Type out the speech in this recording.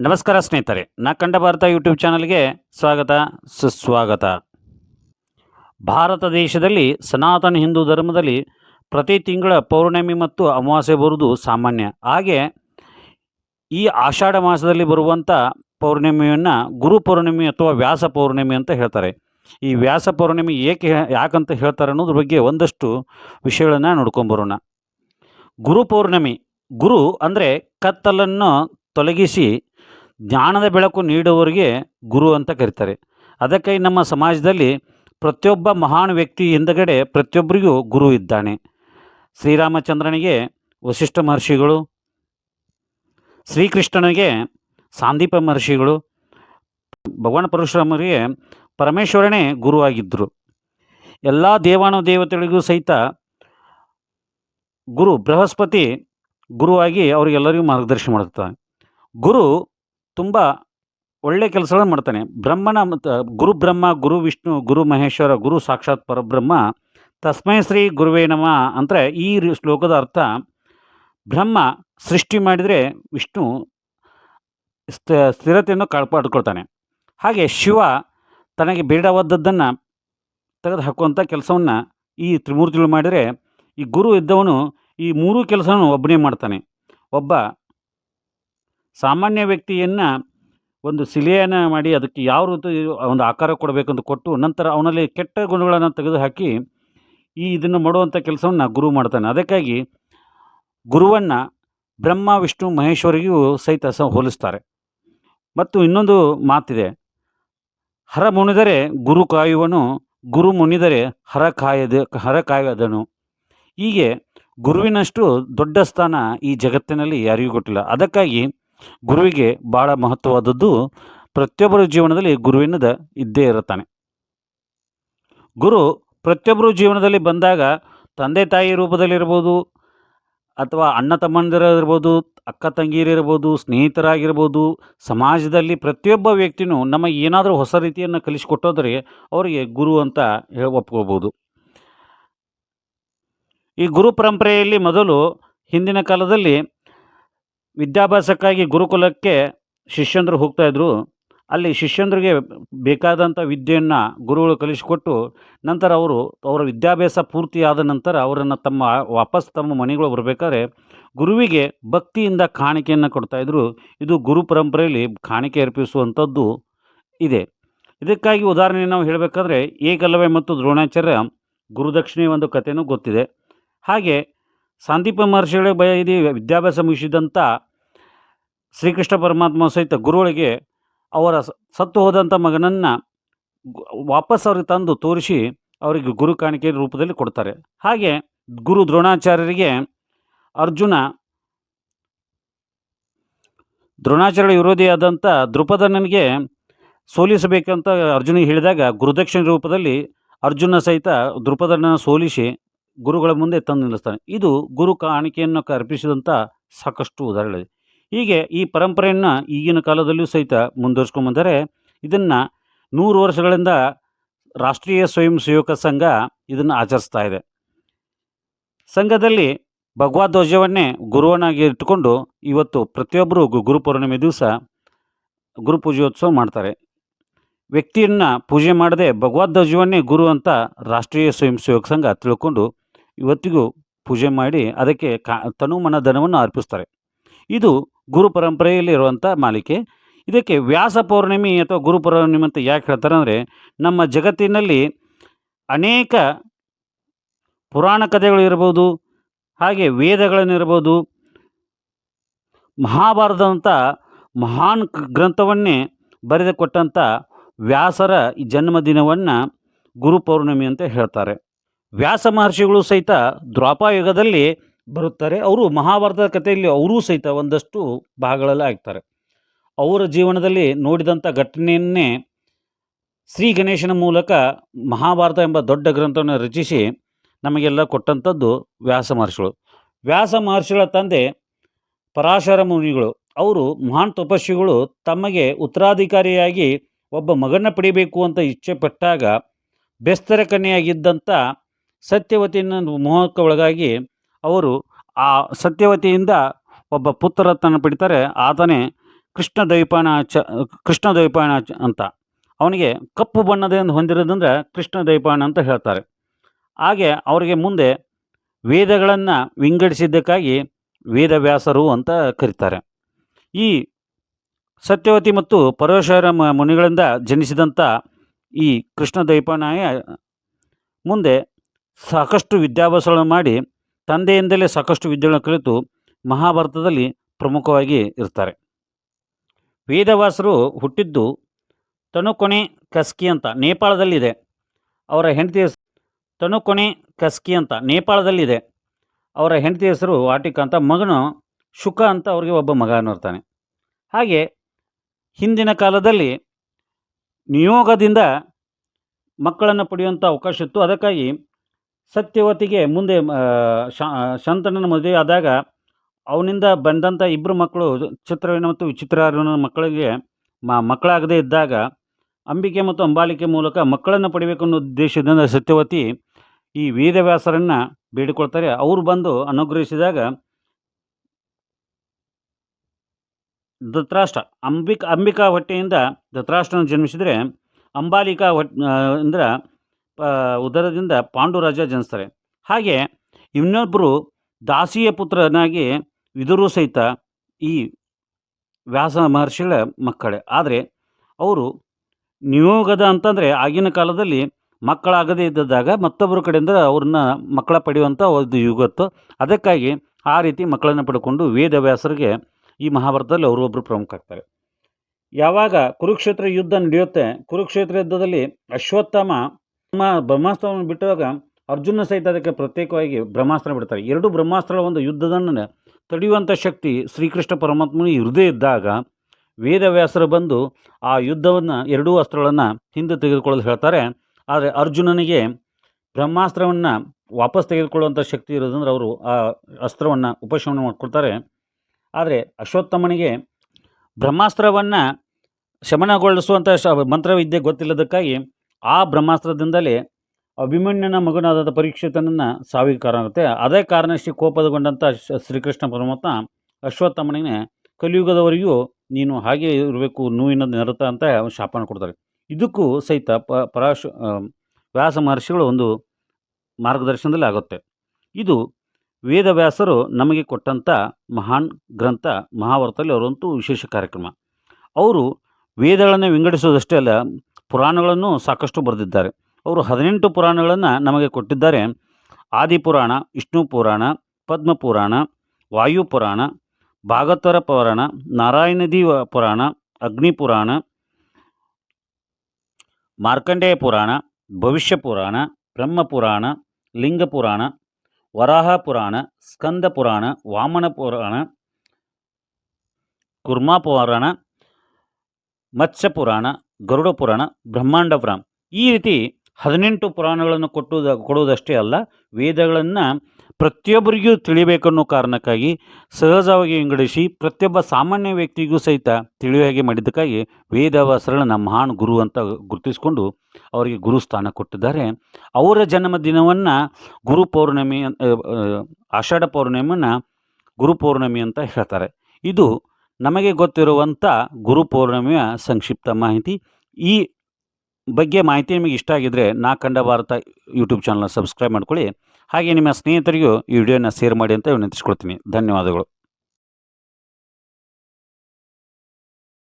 ನಮಸ್ಕಾರ ಸ್ನೇಹಿತರೆ, ನಾ ಕಂಡ ಭಾರತ ಯೂಟ್ಯೂಬ್ ಚಾನಲ್ಗೆ ಸ್ವಾಗತ, ಸುಸ್ವಾಗತ. ಭಾರತ ದೇಶದಲ್ಲಿ ಸನಾತನ ಹಿಂದೂ ಧರ್ಮದಲ್ಲಿ ಪ್ರತಿ ತಿಂಗಳ ಪೌರ್ಣಮಿ ಮತ್ತು ಅಮಾವಾಸ್ಯೆ ಬರುವುದು ಸಾಮಾನ್ಯ. ಹಾಗೆ ಈ ಆಷಾಢ ಮಾಸದಲ್ಲಿ ಬರುವಂಥ ಪೌರ್ಣಿಮೆಯನ್ನು ಗುರು ಪೌರ್ಣಿಮೆ ಅಥವಾ ವ್ಯಾಸ ಪೌರ್ಣಿಮೆ ಅಂತ ಹೇಳ್ತಾರೆ. ಈ ವ್ಯಾಸ ಪೌರ್ಣಿಮೆ ಏಕೆ ಯಾಕಂತ ಹೇಳ್ತಾರೆ ಅನ್ನೋದ್ರ ಬಗ್ಗೆ ಒಂದಷ್ಟು ವಿಷಯಗಳನ್ನು ನೋಡ್ಕೊಂಬರೋಣ ಗುರು ಪೌರ್ಣಮಿ, ಗುರು ಅಂದರೆ ಕತ್ತಲನ್ನು ತೊಲಗಿಸಿ ಜ್ಞಾನದ ಬೆಳಕು ನೀಡುವವರಿಗೆ ಗುರು ಅಂತ ಕರೀತಾರೆ. ಅದಕ್ಕಾಗಿ ನಮ್ಮ ಸಮಾಜದಲ್ಲಿ ಪ್ರತಿಯೊಬ್ಬ ಮಹಾನ್ ವ್ಯಕ್ತಿ ಹಿಂದಗಡೆ ಪ್ರತಿಯೊಬ್ಬರಿಗೂ ಗುರು ಇದ್ದಾನೆ. ಶ್ರೀರಾಮಚಂದ್ರನಿಗೆ ವಸಿಷ್ಠ ಮಹರ್ಷಿಗಳು, ಶ್ರೀಕೃಷ್ಣನಿಗೆ ಸಾಂದೀಪ ಮಹರ್ಷಿಗಳು, ಭಗವಾನ್ ಪರಶುರಾಮರಿಗೆ ಪರಮೇಶ್ವರನೇ ಗುರುವಾಗಿದ್ದರು. ಎಲ್ಲ ದೇವಾನು ದೇವತೆಗಳಿಗೂ ಸಹಿತ ಗುರು ಬೃಹಸ್ಪತಿ ಗುರುವಾಗಿ ಅವರಿಗೆಲ್ಲರಿಗೂ ಮಾರ್ಗದರ್ಶನ ಮಾಡುತ್ತಾನೆ ಗುರು ತುಂಬ ಒಳ್ಳೆಯ ಕೆಲಸಗಳನ್ನು ಮಾಡ್ತಾನೆ. ಬ್ರಹ್ಮನ ಗುರು ಬ್ರಹ್ಮ, ಗುರು ವಿಷ್ಣು, ಗುರು ಮಹೇಶ್ವರ, ಗುರು ಸಾಕ್ಷಾತ್ ಪರಬ್ರಹ್ಮ, ತಸ್ಮೈ ಶ್ರೀ ಗುರುವೇ ನಮ ಅಂದರೆ ಈ ಶ್ಲೋಕದ ಅರ್ಥ ಬ್ರಹ್ಮ ಸೃಷ್ಟಿ ಮಾಡಿದರೆ ವಿಷ್ಣು ಸ್ಥ, ಸ್ಥಿರತೆಯನ್ನು ಕಾಪಾಡಿಕೊಳ್ತಾನೆ ಹಾಗೆ ಶಿವ ತನಗೆ ಬೇಡವಾದದ್ದನ್ನು ತೆಗೆದು ಹಾಕುವಂಥ ಕೆಲಸವನ್ನು ಈ ತ್ರಿಮೂರ್ತಿಗಳು ಮಾಡಿದರೆ ಈ ಗುರು ಇದ್ದವನು ಈ ಮೂರೂ ಕೆಲಸವನ್ನು ಒಬ್ಬನೇ ಮಾಡ್ತಾನೆ. ಒಬ್ಬ ಸಾಮಾನ್ಯ ವ್ಯಕ್ತಿಯನ್ನು ಒಂದು ಶಿಲೆಯನ್ನು ಮಾಡಿ ಅದಕ್ಕೆ ಯಾವ ರೀತಿ ಒಂದು ಆಕಾರ ಕೊಡಬೇಕಂತ ಕೊಟ್ಟು ನಂತರ ಅವನಲ್ಲಿ ಕೆಟ್ಟ ಗುಣಗಳನ್ನು ತೆಗೆದುಹಾಕಿ ಈ ಇದನ್ನು ಮಾಡುವಂಥ ಕೆಲಸವನ್ನು ಗುರು ಮಾಡ್ತಾನೆ. ಅದಕ್ಕಾಗಿ ಗುರುವನ್ನು ಬ್ರಹ್ಮ, ವಿಷ್ಣು, ಮಹೇಶ್ವರಿಗೂ ಸಹಿತ ಸ ಹೋಲಿಸ್ತಾರೆ. ಮತ್ತು ಇನ್ನೊಂದು ಮಾತಿದೆ. ಹರ ಮುನಿದರೆ ಗುರು ಕಾಯುವನು, ಗುರು ಮುನಿದರೆ ಹರ ಕಾಯದ, ಹರ ಕಾಯದನು. ಹೀಗೆ ಗುರುವಿನಷ್ಟು ದೊಡ್ಡ ಸ್ಥಾನ ಈ ಜಗತ್ತಿನಲ್ಲಿ ಯಾರಿಗೂ ಕೊಟ್ಟಿಲ್ಲ. ಅದಕ್ಕಾಗಿ ಗುರುವಿಗೆ ಭಾಳ ಮಹತ್ವವಾದದ್ದು ಪ್ರತಿಯೊಬ್ಬರ ಜೀವನದಲ್ಲಿ ಗುರುವಿನದ ಇದ್ದೇ ಇರುತ್ತಾನೆ. ಗುರು ಪ್ರತಿಯೊಬ್ಬರ ಜೀವನದಲ್ಲಿ ಬಂದಾಗ ತಂದೆ ತಾಯಿ ರೂಪದಲ್ಲಿರ್ಬೋದು ಅಥವಾ ಅಣ್ಣ ತಮ್ಮಂದಿರಿರ್ಬೋದು ಅಕ್ಕ ತಂಗಿಯರಿರ್ಬೋದು, ಸ್ನೇಹಿತರಾಗಿರ್ಬೋದು, ಸಮಾಜದಲ್ಲಿ ಪ್ರತಿಯೊಬ್ಬ ವ್ಯಕ್ತಿನೂ ನಮಗೆ ಏನಾದರೂ ಹೊಸ ರೀತಿಯನ್ನು ಕಲಿಸಿಕೊಟ್ಟೋದ್ರೆ ಅವರಿಗೆ ಗುರು ಅಂತ ಹೇಳಿ ಒಪ್ಕೋಬೋದು. ಈ ಗುರು ಪರಂಪರೆಯಲ್ಲಿ ಮೊದಲು ಹಿಂದಿನ ಕಾಲದಲ್ಲಿ ವಿದ್ಯಾಭ್ಯಾಸಕ್ಕಾಗಿ ಗುರುಕುಲಕ್ಕೆ ಶಿಷ್ಯಂದರು ಹೋಗ್ತಾಯಿದ್ರು ಅಲ್ಲಿ ಶಿಷ್ಯಂದ್ರಿಗೆ ಬೇಕಾದಂಥ ವಿದ್ಯೆಯನ್ನು ಗುರುಗಳು ಕಲಿಸಿಕೊಟ್ಟು ನಂತರ ಅವರು ಅವರ ವಿದ್ಯಾಭ್ಯಾಸ ಪೂರ್ತಿಯಾದ ನಂತರ ಅವರನ್ನು ತಮ್ಮ ವಾಪಸ್ ತಮ್ಮ ಮನೆಗಳು ಬರಬೇಕಾದ್ರೆ ಗುರುವಿಗೆ ಭಕ್ತಿಯಿಂದ ಕಾಣಿಕೆಯನ್ನು ಕೊಡ್ತಾಯಿದ್ರು ಇದು ಗುರು ಪರಂಪರೆಯಲ್ಲಿ ಕಾಣಿಕೆ ಅರ್ಪಿಸುವಂಥದ್ದು ಇದೆ. ಇದಕ್ಕಾಗಿ ಉದಾಹರಣೆ ನಾವು ಹೇಳಬೇಕಾದ್ರೆ ಏಕಲವ್ಯ ಮತ್ತು ದ್ರೋಣಾಚಾರ್ಯ ಗುರುದಕ್ಷಿಣೆ ಒಂದು ಕಥೆನೂ ಗೊತ್ತಿದೆ. ಹಾಗೆ ಸಾಂದೀಪ ಮಹರ್ಷಿಗಳ ಬಯದಿ ವಿದ್ಯಾಭ್ಯಾಸ ಮುಗಿಸಿದಂಥ ಶ್ರೀಕೃಷ್ಣ ಪರಮಾತ್ಮ ಸಹಿತ ಗುರುಗಳಿಗೆ ಅವರ ಸತ್ತು ಹೋದಂಥ ಮಗನನ್ನು ವಾಪಸ್ ಅವ್ರಿಗೆ ತಂದು ತೋರಿಸಿ ಅವರಿಗೆ ಗುರು ಕಾಣಿಕೆ ರೂಪದಲ್ಲಿ ಕೊಡ್ತಾರೆ. ಹಾಗೆ ಗುರು ದ್ರೋಣಾಚಾರ್ಯರಿಗೆ ಅರ್ಜುನ ದ್ರೋಣಾಚಾರ್ಯ ವಿರೋಧಿಯಾದಂಥ ದೃಪದನಿಗೆ ಸೋಲಿಸಬೇಕಂತ ಅರ್ಜುನಿಗೆ ಹೇಳಿದಾಗ ಗುರುದಕ್ಷಿಣ ರೂಪದಲ್ಲಿ ಅರ್ಜುನ ಸಹಿತ ದೃಪದನನ್ನು ಸೋಲಿಸಿ ಗುರುಗಳ ಮುಂದೆ ತಂದು ನಿಲ್ಲಿಸ್ತಾನೆ. ಇದು ಗುರು ಕಾಣಿಕೆಯನ್ನು ಅರ್ಪಿಸಿದಂಥ ಸಾಕಷ್ಟು ಉದಾಹರಣೆ ಹೀಗೆ ಈ ಪರಂಪರೆಯನ್ನು ಈಗಿನ ಕಾಲದಲ್ಲಿಯೂ ಸಹಿತ ಮುಂದುವರ್ಸ್ಕೊಂಬಂದರೆ ಇದನ್ನು ನೂರು ವರ್ಷಗಳಿಂದ ರಾಷ್ಟ್ರೀಯ ಸ್ವಯಂ ಸೇವಕ ಸಂಘ ಇದನ್ನು ಆಚರಿಸ್ತಾ ಇದೆ. ಸಂಘದಲ್ಲಿ ಭಗವದ್ವಜವನ್ನೇ ಗುರುವನಾಗಿ ಇಟ್ಟುಕೊಂಡು ಇವತ್ತು ಪ್ರತಿಯೊಬ್ಬರು ಗುರು ಪೌರ್ಣಿಮೆ ದಿವಸ ಗುರು ಪೂಜೆಯೋತ್ಸವ ಮಾಡ್ತಾರೆ. ವ್ಯಕ್ತಿಯನ್ನು ಪೂಜೆ ಮಾಡದೆ ಭಗವದ್ವಜವನ್ನೇ ಗುರು ಅಂತ ರಾಷ್ಟ್ರೀಯ ಸ್ವಯಂ ಸೇವಕ ಸಂಘ ತಿಳ್ಕೊಂಡು ಇವತ್ತಿಗೂ ಪೂಜೆ ಮಾಡಿ ಅದಕ್ಕೆ ಕಾ, ತನು ಮನ ಧನವನ್ನು ಅರ್ಪಿಸ್ತಾರೆ. ಇದು ಗುರು ಪರಂಪರೆಯಲ್ಲಿ ಇರುವಂಥ ಮಾಲಿಕೆ. ಇದಕ್ಕೆ ವ್ಯಾಸ ಪೌರ್ಣಿಮಿ ಅಥವಾ ಗುರು ಪೌರ್ಣಿಮೆ ಅಂತ ಯಾಕೆ ಹೇಳ್ತಾರೆ ಅಂದರೆ, ನಮ್ಮ ಜಗತ್ತಿನಲ್ಲಿ ಅನೇಕ ಪುರಾಣ ಕಥೆಗಳು ಇರ್ಬೋದು, ಹಾಗೆ ವೇದಗಳನ್ನಿರ್ಬೋದು ಮಹಾಭಾರತದಂಥ ಮಹಾನ್ ಗ್ರಂಥವನ್ನೇ ಬರೆದುಕೊಟ್ಟಂಥ ವ್ಯಾಸರ ಈ ಜನ್ಮದಿನವನ್ನು ಗುರು ಪೌರ್ಣಮಿ ಅಂತ ಹೇಳ್ತಾರೆ. ವ್ಯಾಸ ಮಹರ್ಷಿಗಳು ಸಹಿತ ದ್ವಾಪಾಯುಗದಲ್ಲಿ ಬರುತ್ತಾರೆ. ಅವರು ಮಹಾಭಾರತದ ಕಥೆಯಲ್ಲಿ ಅವರೂ ಸಹಿತ ಒಂದಷ್ಟು ಭಾಗಗಳಲ್ಲಿ ಆಗ್ತಾರೆ. ಅವರ ಜೀವನದಲ್ಲಿ ನೋಡಿದಂಥ ಘಟನೆಯನ್ನೇ ಶ್ರೀ ಗಣೇಶನ ಮೂಲಕ ಮಹಾಭಾರತ ಎಂಬ ದೊಡ್ಡ ಗ್ರಂಥವನ್ನು ರಚಿಸಿ ನಮಗೆಲ್ಲ ಕೊಟ್ಟಂಥದ್ದು ವ್ಯಾಸ ಮಹರ್ಷಿಗಳು. ವ್ಯಾಸ ಮಹರ್ಷಿಗಳ ತಂದೆ ಪರಾಶರ ಮುನಿಗಳು. ಅವರು ಮಹಾನ್ ತಪಸ್ವಿಗಳು. ತಮಗೆ ಉತ್ತರಾಧಿಕಾರಿಯಾಗಿ ಒಬ್ಬ ಮಗನ ಪಡಿಬೇಕು ಅಂತ ಇಚ್ಛೆ ಪಟ್ಟಾಗ ಬೆಸ್ತರ ಕನ್ಯೆಯಾಗಿದ್ದಂಥ ಸತ್ಯವತಿಯನ್ನು ಮೋಹಕ್ಕೆ ಒಳಗಾಗಿ ಅವರು ಆ ಸತ್ಯವತಿಯಿಂದ ಒಬ್ಬ ಪುತ್ರರತ್ನ ಪಡಿತಾರೆ. ಆತನೇ ಕೃಷ್ಣ ದ್ವೈಪಾಯನ ಚ, ಕೃಷ್ಣ ದ್ವೈಪಾಯನ ಅಂತ. ಅವನಿಗೆ ಕಪ್ಪು ಬಣ್ಣದಿಂದ ಹೊಂದಿರೋದಂದ್ರೆ ಕೃಷ್ಣ ದೈಪಾಣ ಅಂತ ಹೇಳ್ತಾರೆ. ಹಾಗೆ ಅವರಿಗೆ ಮುಂದೆ ವೇದಗಳನ್ನು ವಿಂಗಡಿಸಿದ್ದಕ್ಕಾಗಿ ವೇದವ್ಯಾಸರು ಅಂತ ಕರೀತಾರೆ. ಈ ಸತ್ಯವತಿ ಮತ್ತು ಪರಮೇಶ್ವರ ಮುನಿಗಳಿಂದ ಜನಿಸಿದಂಥ ಈ ಕೃಷ್ಣ ದ್ವೈಪಾಯನ ಮುಂದೆ ಸಾಕಷ್ಟು ವಿದ್ಯಾಭ್ಯಾಸಗಳನ್ನು ಮಾಡಿ ತಂದೆಯಿಂದಲೇ ಸಾಕಷ್ಟು ವಿದ್ಯೆಗಳನ್ನು ಕಲಿತು ಮಹಾಭಾರತದಲ್ಲಿ ಪ್ರಮುಖವಾಗಿ ಇರ್ತಾರೆ. ವೇದವಾಸರು ಹುಟ್ಟಿದ್ದು ತನುಕೊಣೆ ಕಸ್ಕಿ ಅಂತ ನೇಪಾಳದಲ್ಲಿದೆ. ಅವರ ಹೆಂಡತಿ ಹೆಸರು ತನುಕೊಣೆ ಕಸ್ಕಿ ಅಂತ ನೇಪಾಳದಲ್ಲಿದೆ. ಅವರ ಹೆಂಡತಿ ಹೆಸರು ವಾಟಿಕ ಅಂತ ಮಗನು ಶುಕ ಅಂತ ಅವರಿಗೆ ಒಬ್ಬ ಮಗ ಇರ್ತಾನೆ. ಹಾಗೆ ಹಿಂದಿನ ಕಾಲದಲ್ಲಿ ನಿಯೋಗದಿಂದ ಮಕ್ಕಳನ್ನು ಪಡೆಯುವಂಥ ಅವಕಾಶ ಇತ್ತು. ಅದಕ್ಕಾಗಿ ಸತ್ಯವತಿಗೆ ಮುಂದೆ ಆ, ಶಾ- ಶಂತನನ ಮದುವೆ ಆದಾಗ ಅವನಿಂದ ಬಂದಂಥ ಇಬ್ಬರು ಮಕ್ಕಳು ಚಿತ್ರವೇಣ ಮತ್ತು ವಿಚಿತ್ರಾರ್ಯನ ಮಕ್ಕಳಿಗೆ ಮಕ್ಕಳಾಗದೇ ಇದ್ದಾಗ ಅಂಬಿಕೆ ಮತ್ತು ಅಂಬಾಲಿಕೆ ಮೂಲಕ ಮಕ್ಕಳನ್ನು ಪಡಿಬೇಕು ಅನ್ನೋ ಉದ್ದೇಶದಿಂದ ಸತ್ಯವತಿ ಈ ವೇದವ್ಯಾಸರನ್ನು ಬೇಡಿಕೊಳ್ತಾರೆ. ಅವರು ಬಂದು ಅನುಗ್ರಹಿಸಿದಾಗ ಧೃತರಾಷ್ಟ್ರ ಅಂಬಿಕ ಅಂಬಿಕಾ ಹೊಟ್ಟೆಯಿಂದ ಧೃತರಾಷ್ಟ್ರನ ಜನ್ಮಿಸಿದರೆ ಅಂಬಾಲಿಕಾ ಹೊಟ್ ಅಂದ್ರೆ ಉದರದಿಂದ ಪಾಂಡುರಾಜ ಜನಿಸ್ತಾರೆ. ಹಾಗೆ ಇನ್ನೊಬ್ಬರು ದಾಸಿಯ ಪುತ್ರನಾಗಿ ವಿದುರು ಸಹಿತ ಈ ವ್ಯಾಸ ಮಹರ್ಷಿಗಳ ಮಕ್ಕಳೇ. ಆದರೆ ಅವರು ನಿಯೋಗದ ಅಂತಂದರೆ ಆಗಿನ ಕಾಲದಲ್ಲಿ ಮಕ್ಕಳಾಗದೇ ಇದ್ದಾಗ ಮತ್ತೊಬ್ಬರ ಕಡೆಯಿಂದ ಅವ್ರನ್ನ ಮಕ್ಕಳ ಪಡೆಯುವಂಥ ಒಂದು ಯುಗತ್ತು. ಅದಕ್ಕಾಗಿ ಆ ರೀತಿ ಮಕ್ಕಳನ್ನು ಪಡ್ಕೊಂಡು ವೇದವ್ಯಾಸರಿಗೆ ಈ ಮಹಾಭಾರತದಲ್ಲಿ ಅವರು ಒಬ್ಬರು ಪ್ರಮುಖ ಆಗ್ತಾರೆ ಯಾವಾಗ ಕುರುಕ್ಷೇತ್ರ ಯುದ್ಧ ನಡೆಯುತ್ತೆ, ಕುರುಕ್ಷೇತ್ರ ಯುದ್ಧದಲ್ಲಿ ಅಶ್ವತ್ಥಾಮ ಬ್ರಹ್ಮ ಬ್ರಹ್ಮಾಸ್ತ್ರವನ್ನು ಬಿಟ್ಟಾಗ ಅರ್ಜುನ ಸಹಿತ ಅದಕ್ಕೆ ಪ್ರತ್ಯೇಕವಾಗಿ ಬ್ರಹ್ಮಾಸ್ತ್ರ ಬಿಡ್ತಾರೆ. ಎರಡು ಬ್ರಹ್ಮಾಸ್ತ್ರಗಳ ಒಂದು ಯುದ್ಧದನ್ನು ತಡೆಯುವಂಥ ಶಕ್ತಿ ಶ್ರೀಕೃಷ್ಣ ಪರಮಾತ್ಮನ ಇರದೇ ಇದ್ದಾಗ ವೇದವ್ಯಾಸರು ಬಂದು ಆ ಯುದ್ಧವನ್ನು ಎರಡೂ ಅಸ್ತ್ರಗಳನ್ನು ಹಿಂದೆ ತೆಗೆದುಕೊಳ್ಳಲು ಹೇಳ್ತಾರೆ. ಆದರೆ ಅರ್ಜುನನಿಗೆ ಬ್ರಹ್ಮಾಸ್ತ್ರವನ್ನು ವಾಪಸ್ ತೆಗೆದುಕೊಳ್ಳುವಂಥ ಶಕ್ತಿ ಇರೋದಂದ್ರೆ ಅವರು ಆ ಅಸ್ತ್ರವನ್ನು ಉಪಶಮನ ಮಾಡಿಕೊಡ್ತಾರೆ ಆದರೆ ಅಶ್ವತ್ಥಮನಿಗೆ ಬ್ರಹ್ಮಾಸ್ತ್ರವನ್ನು ಶಮನಗೊಳಿಸುವಂಥ ಶ ಮಂತ್ರವಿದ್ಯೆ ಗೊತ್ತಿಲ್ಲದಕ್ಕಾಗಿ ಆ ಬ್ರಹ್ಮಾಸ್ತ್ರದಿಂದಲೇ ಅಭಿಮನ್ಯನ ಮಗನಾದ ಪರೀಕ್ಷಿತನನ್ನು ಸಾವಿಗೆ ಕಾರಣ ಆಗುತ್ತೆ ಅದೇ ಕಾರಣಕ್ಕೆ ಕೋಪದಗೊಂಡಂಥ ಶ್ರೀಕೃಷ್ಣ ಪರಮಾತ್ಮ ಅಶ್ವತ್ಥಮನಿಗೆ ಕಲಿಯುಗದವರೆಗೂ ನೀನು ಹಾಗೆ ಇರಬೇಕು, ನೋವಿನ ನಿರತ ಅಂತ ಶಾಪನ ಕೊಡ್ತಾರೆ ಇದಕ್ಕೂ ಸಹಿತ ಪ, ಪರಾಶು ವ್ಯಾಸ ಮಹರ್ಷಿಗಳು ಒಂದು ಮಾರ್ಗದರ್ಶನದಲ್ಲಿ ಆಗುತ್ತೆ. ಇದು ವೇದವ್ಯಾಸರು ನಮಗೆ ಕೊಟ್ಟಂಥ ಮಹಾನ್ ಗ್ರಂಥ, ಮಹಾಭಾರತದಲ್ಲಿ ಅವರಂತೂ ವಿಶೇಷ ಕಾರ್ಯಕ್ರಮ. ಅವರು ವೇದಗಳನ್ನು ವಿಂಗಡಿಸೋದಷ್ಟೇ ಅಲ್ಲ ಪುರಾಣಗಳನ್ನು ಸಾಕಷ್ಟು ಬರೆದಿದ್ದಾರೆ. ಅವರು ಹದಿನೆಂಟು ಪುರಾಣಗಳನ್ನು ನಮಗೆ ಕೊಟ್ಟಿದ್ದಾರೆ. ಆದಿಪುರಾಣ, ವಿಷ್ಣು ಪುರಾಣ ಪದ್ಮ ಪುರಾಣ ವಾಯು ಪುರಾಣ, ನಾರಾಯಣದಿ ಪುರಾಣ ಅಗ್ನಿಪುರಾಣ ಮಾರ್ಕಂಡೇಯ ಪುರಾಣ, ಭವಿಷ್ಯ ಪುರಾಣ ಬ್ರಹ್ಮಪುರಾಣ ಲಿಂಗ ಪುರಾಣ, ವರಾಹ ಪುರಾಣ, ಸ್ಕಂದ ಪುರಾಣ, ವಾಮನ ಪುರಾಣ, ಕುರ್ಮಾ ಪುರಾಣ, ಮತ್ಸ್ಯ ಪುರಾಣ ಗರುಡ ಪುರಾಣ, ಬ್ರಹ್ಮಾಂಡ ಪುರಾಣ. ಈ ರೀತಿ ಹದಿನೆಂಟು ಪುರಾಣಗಳನ್ನು ಕೊಟ್ಟುದ, ಕೊಡುವುದಷ್ಟೇ ಅಲ್ಲ, ವೇದಗಳನ್ನು ಪ್ರತಿಯೊಬ್ಬರಿಗೂ ತಿಳಿಬೇಕನ್ನೋ ಕಾರಣಕ್ಕಾಗಿ ಸಹಜವಾಗಿ ವಿಂಗಡಿಸಿ ಪ್ರತಿಯೊಬ್ಬ ಸಾಮಾನ್ಯ ವ್ಯಕ್ತಿಗೂ ಸಹಿತ ತಿಳಿಯುವ ಹಾಗೆ ಮಾಡಿದ್ದಕ್ಕಾಗಿ ವೇದವ್ಯಾಸರನ್ನ ಮಹಾನ್ ಗುರು ಅಂತ ಗುರುತಿಸಿಕೊಂಡು ಅವರಿಗೆ ಗುರು ಸ್ಥಾನ ಕೊಟ್ಟಿದ್ದಾರೆ. ಅವರ ಜನ್ಮದಿನವನ್ನು ಗುರು ಪೌರ್ಣಮಿ ಆಷಾಢ ಪೌರ್ಣಿಮೆಯನ್ನು ಗುರು ಪೌರ್ಣಮಿ ಅಂತ ಹೇಳ್ತಾರೆ. ಇದು ನಮಗೆ ಗೊತ್ತಿರುವಂಥ ಗುರು ಪೌರ್ಣಿಮೆಯ ಸಂಕ್ಷಿಪ್ತ ಮಾಹಿತಿ. ಈ ಬಗ್ಗೆ ಮಾಹಿತಿ ನಿಮಗೆ ಇಷ್ಟ ಆಗಿದ್ದರೆ ನಾ ಕಂಡ ಭಾರತ ಯೂಟ್ಯೂಬ್ ಚಾನಲ್ನ ಸಬ್ಸ್ಕ್ರೈಬ್ ಮಾಡ್ಕೊಳ್ಳಿ. ಹಾಗೆ ನಿಮ್ಮ ಸ್ನೇಹಿತರಿಗೂ ಈ ವಿಡಿಯೋನ ಶೇರ್ ಮಾಡಿ ಅಂತ ವಿನಂತಿಸ್ಕೊಳ್ತೀನಿ. ಧನ್ಯವಾದಗಳು.